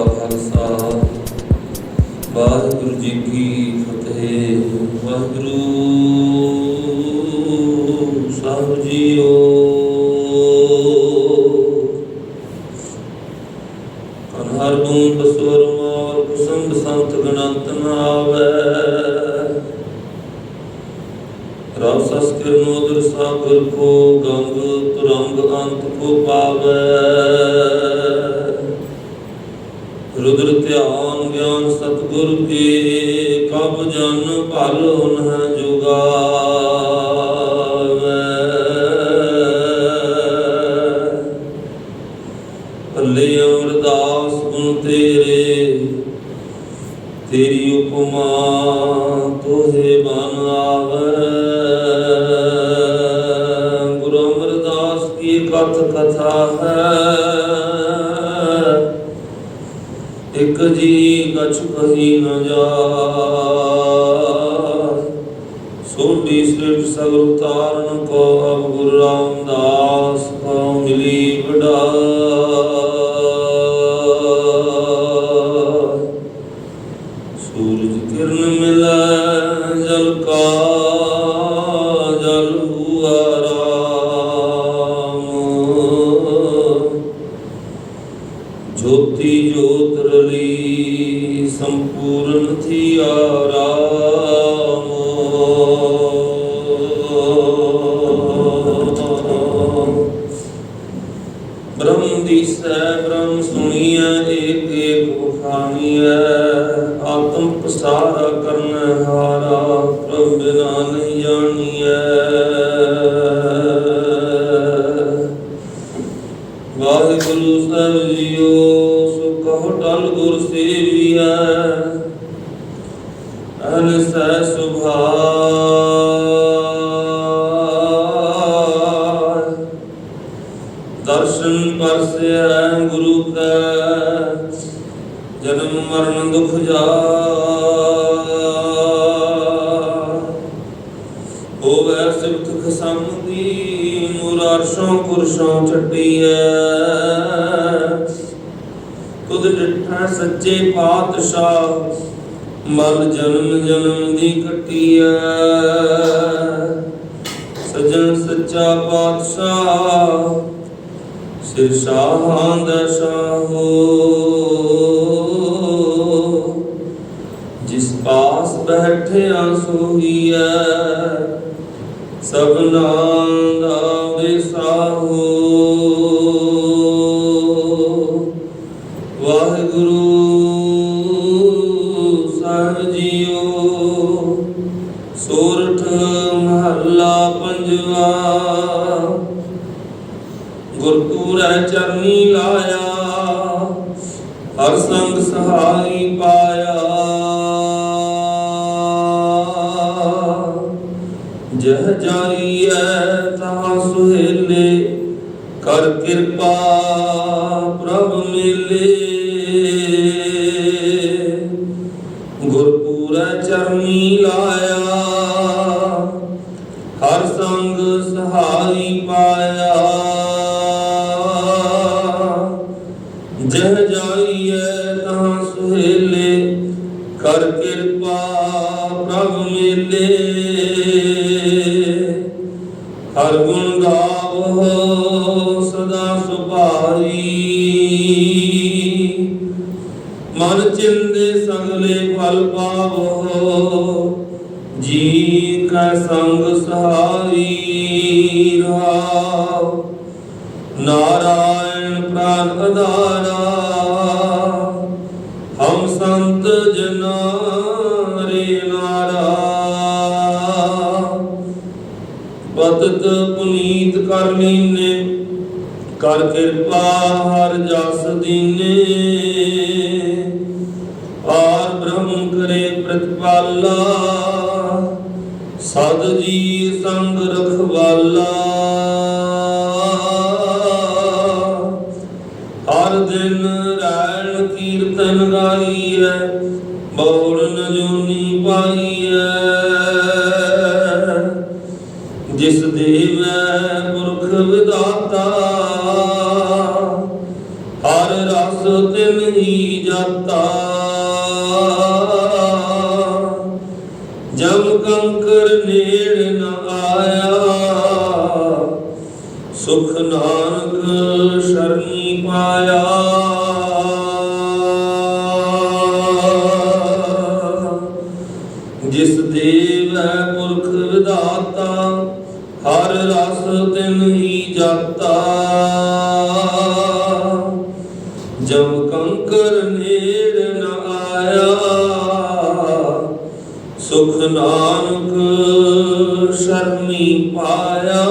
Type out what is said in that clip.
ਖਾਲਸਾ। ਵਾਹਿਗੁਰੂ ਜੀ ਕੀ ਫਤਿਹ। ਵਾਹਿਗੁਰੂ ਸਾਹਿਬ JIO. ਕਨਹਰ ਬੂੰਦ ਬਸਵਰ ਮਾਰ ਕੁਸੁਮ ਸੰਤ ਗਣੰਤ ਨ ਆਵੈ ਰਬ ਸਸ ਕਿਰਨੋਦਰ ਸਾਗਰ ਕੋ ਗੰਗ ਤੁਰੰਗ ਅੰਤ ਕੋ ਪਾਵੈ। ਰੁਦਰ ਧਿਆਨ ਗਿਆਨ ਸਤਗੁਰ ਕੇ, ਕਬ ਜਨ ਭਲ ਉਨਹ ਜੁਗਾਵੈ। ਭੱਲੇ ਅਮਰਦਾਸ ਗੁਣ ਤੇਰੇ, ਤੇਰੀ ਉਪਮਾ ਤੋਹੇ ਬਨ ਆਵੈ। ਗੁਰੂ ਅਮਰਦਾਸ ਕੀ ਕਥ ਕਥਾ ਹੈ ਇਕ ਜੀ ਕਛ ਕਹੀ ਨ ਜਾ ਸੋਢੀ ਸ੍ਰਿਸ਼ਟ ਸਗਲ ਤਾਰਨ ਕੋ ਅਬ ਗੁਰੂ ਰਾਮਦਾਸ ਕੋ ਮਿਲੀ ਵਡਾਈ ਸੂਰਜ ਕਿਰਨ ਮਿਲੈ ਜਲ ਕਾ ਜੋਤੀ ਜੋਤ ਰਲੀ ਸੰਪੂਰਨ ਥੀਆ ਰਾਮ ਬ੍ਰਹਮ ਦੀਸੈ, ਬ੍ਰਹਮ ਸੁਣੀਐ, ਏਕ ਏਕ ਬਖਾਨੀਐ ਆਤਮ ਪਸਾਰਾ ਕਰਨ, ਹਾਰਾ ਪ੍ਰਭ ਬਿਨਾ ਸੁਖ ਟਲ ਗੁਰ ਸੇਵੀਐ ਅਨ ਦਰਸ਼ਨ ਪਰਸੈ ਗੁਰੂ ਕੈ, ਜਨਮ ਮਰਨ ਦੁਖ ਜਾ। ਹੋਵੇ ਸਿਫਤ ਖਸਮ ਦੀ ਮੁਰਾਰਸ਼ੋਂ ਕੁਰਸ਼ੋਂ ਛੱਡੀਐ। ਤੁਧ ਡਿਠਾ ਸੱਚੇ ਪਾਤਸ਼ਾਹ, ਮਲ ਜਨਮ ਜਨਮ ਦੀ ਕੱਟੀਐ ਸਜਣ ਸੱਚਾ ਪਾਤਸ਼ਾਹ, ਸਿਰ ਸ਼ਾਹਾਂ ਦਾ ਸ਼ਾਹੋ। ਜਿਸ ਪਾਸ ਬੈਠਿਆ ਸੋਈਐ ਸਭਨਾ ਦਾ ਵਿਸਾਹੋ ਮਹੱਲਾ ਪੰਜਵਾ। ਗੁਰਪੂਰੈ ਚਰਨੀ ਲਾਇਆ, ਹਰ ਸੰਗ ਸਹਾਈ ਪਾਇਆ। ਜਹ ਹੈ ਤਾਂ ਸੁਹੇਲੇ, ਕਰ ਕਿਰਪਾ ਪ੍ਰਭ ਮਿਲੇ। ਗੁਰਪੂਰੈ ਚਰਨੀ ਲਾਇਆ ਸਹਾਈ ਪਾਇਆ। ਜਹ ਜਾਈਏ ਤਾਂ ਸੁਹੇਲੇ, ਕਰ ਕਿਰਪਾ ਪ੍ਰਭ ਮੇਲੇ। ਹਰ ਗੁਣ ਗਾਵੋ ਸਦਾ ਸੁਭਾਈ ਮਨ ਚਿੰਦੇ ਸਗਲੇ ਫਲ ਪਾਵੋ। ਜੀ ਕਾ ਸੰਗ ਸਹਾਈ ਰਹਾਉ ਨਾਰਾਇਣ ਪ੍ਰਾਨ ਅਧਾਰਾ। ਹਮ ਸੰਤ ਜਨਾ ਰੇ ਨਾਰਾ। ਪਤਤ ਪੁਨੀਤ ਕਰ ਲੀਨੇ ਕਰ ਕਿਰਪਾ ਹਰ ਜਸ ਦੀਨੇ। ਆਰ ਬ੍ਰਹਮ ਕਰੇ ਪ੍ਰਤਪਾਲਾ। ਸਦ ਜੀ ਸੰਗ ਰਖਵਾਲਾ। ਹਰ ਦਿਨ ਰੈਣ ਕੀਰਤਨ ਗਾਈਐ ਬੌੜਨ ਜੂਨੀ ਪਾਈਐ। ਜਿਸ ਦੇਵੈ ਪੁਰਖ ਵਿਦਾਤਾ ਹਰ ਰਸ ਤਿਨ ਹੀ ਜਾਤਾ। ਕੰਕਰ ਨੇੜ ਨ ਆਇਆ। ਸੁਖ ਨਾਨਕ ਸ਼ਰਣੀ ਪਾਇਆ। ਜਿਸ ਦੇਵ ਹੈ ਪੁਰਖ ਵਿਦਾਤਾ ਹਰ ਰਸ ਤਿਨ ਹੀ ਜਾਤਾ। ਜਮ ਕੰਕਰ ਨੇੜ ਨ ਆਇਆ। ਸੁਖ ਨਾਨਕ ਸ਼ਰਣੀ ਪਾਇਆ।